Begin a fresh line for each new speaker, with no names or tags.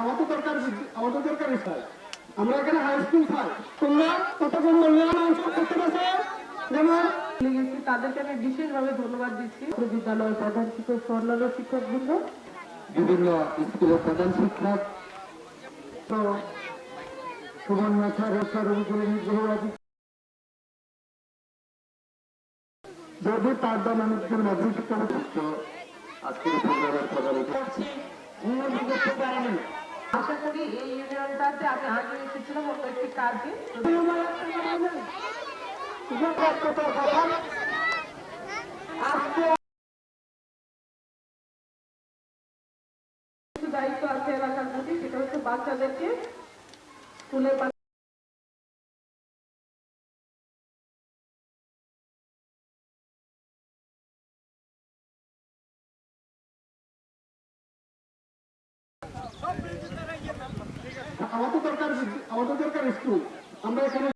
আমাদের দরকার আমাদের দরকার আমরা এখানে হাই স্কুল খাই তোমরা কতক্ষণ মূল্যায়ন অংশ করতে পারছ যেমন
তাদেরকে আমি বিশেষভাবে ধন্যবাদ দিচ্ছি। বিদ্যালয়ের প্রধান শিক্ষক সহ অন্যান্য শিক্ষক বৃন্দ
বিভিন্ন স্কুলের প্রধান শিক্ষক। যদি তার দ্বারা মানুষদের মাধ্যমিক শিক্ষা আজকের প্রোগ্রামের প্রধান
আশা করি এই ইউনিয়নটাতে আমি আগে এসেছিলাম অন্য একটি কাজে। আজকে দায়িত্ব আছে এলাকার প্রতি সেটা হচ্ছে বাচ্চাদেরকে স্কুলে
আমাদের দরকার আমাদের দরকার স্কুল আমরা এখানে